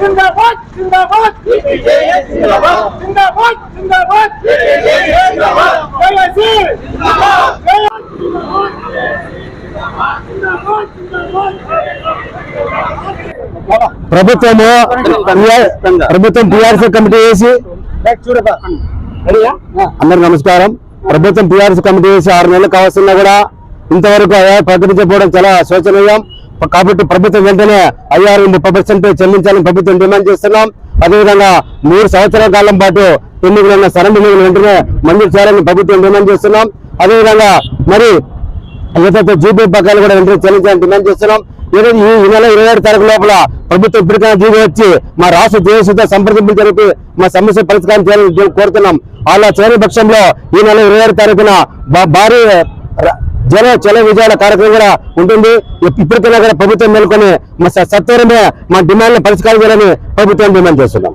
జిందాబాద్ జిందాబాద్ జిందాబాద్ జిందాబాద్ జిందాబాద్ జయశ్రీ జిందాబాద్ జిందాబాద్ జిందాబాద్ ప్రభుత్వము ప్రభుత్వం TRC committee వేసి అందరికి నమస్కారం. ప్రభుత్వం టిఆర్సీ కమిటీ వేసి ఆరు నెలలు కావాల్సిన కూడా ఇంతవరకు ప్రకటించకపోవడం చాలా శోచనీయం. కాబట్టి ప్రభుత్వం వెంటనే ఐఆర్ ముప్పై పర్సెంట్ చెల్లించాలని ప్రభుత్వం డిమాండ్ చేస్తున్నాం. అదేవిధంగా మూడు సంవత్సరాల కాలం పాటు ఎన్నికలైన సరెండర్ ఎన్నికలు వెంటనే మంజూరు చేయాలని ప్రభుత్వం డిమాండ్ చేస్తున్నాం. అదేవిధంగా మరి ఏదైతే జీబీ బకాయిలు కూడా వెంటనే చెల్లించాలని డిమాండ్ చేస్తున్నాం. ఈరోజు ఈ ఈ నెల ఇరవై ఏడు తారీఖు లోపల ప్రభుత్వం ఇప్పటికైనా జీవో వచ్చి మా రాష్ట్ర దేశంతో సంప్రదింపులు జరిపి మా సమస్య పరిష్కారం చేయాలని కోరుతున్నాం. అలా చేయని పక్షంలో ఈ నెల ఇరవై ఏడు తారీఖున భారీ ర- జన చల విజయాల కార్యక్రమం కూడా ఉంటుంది. ఇప్పటికైనా కూడా ప్రభుత్వం మేల్కొని సత్వరమే మా డిమాండ్లు పరిష్కారం చేయాలని ప్రభుత్వం డిమాండ్ చేస్తున్నాం.